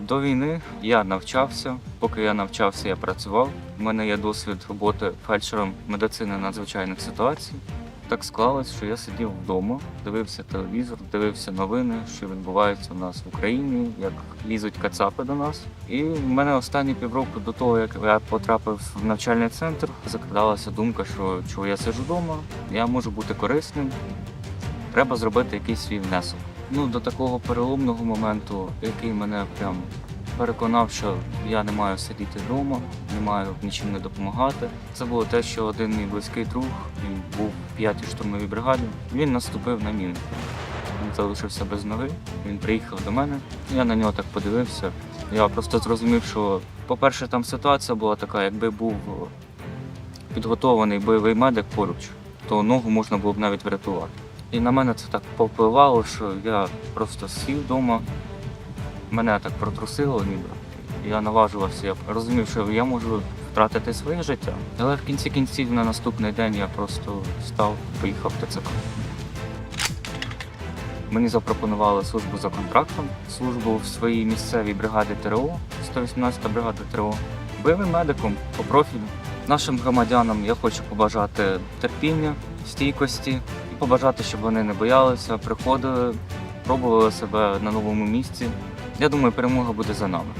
До війни я навчався. Поки я навчався, я працював. У мене є досвід роботи фельдшером медицини надзвичайних ситуацій. Так склалось, що я сидів вдома, дивився телевізор, дивився новини, що відбувається у нас в Україні, як лізуть кацапи до нас. І в мене останні півроку до того, як я потрапив в навчальний центр, закрадалася думка, що чого я сиджу вдома, я можу бути корисним. Треба зробити якийсь свій внесок. Ну, до такого переломного моменту, який мене прям переконав, що я не маю сидіти вдома, не маю нічим не допомагати. Це було те, що один мій близький друг, він був в п'ятій штурмовій бригаді, він наступив на міну. Він залишився без ноги, він приїхав до мене. Я на нього так подивився. Я просто зрозумів, що, по-перше, там ситуація була така, якби був підготований бойовий медик поруч, то ногу можна було б навіть врятувати. І на мене це так повпливало, що я просто сів вдома, мене так протрусило ніби. Я наважувався, я розумів, що я можу втратити своє життя. Але в кінці кінців на наступний день я просто встав, поїхав в ТЦК. Мені запропонували службу за контрактом, службу в своїй місцевій бригаді ТРО, 118-та бригада ТРО, бойовим медиком по профілю. Нашим громадянам я хочу побажати терпіння, стійкості побажати, щоб вони не боялися, приходили, пробували себе на новому місці. Я думаю, перемога буде за нами.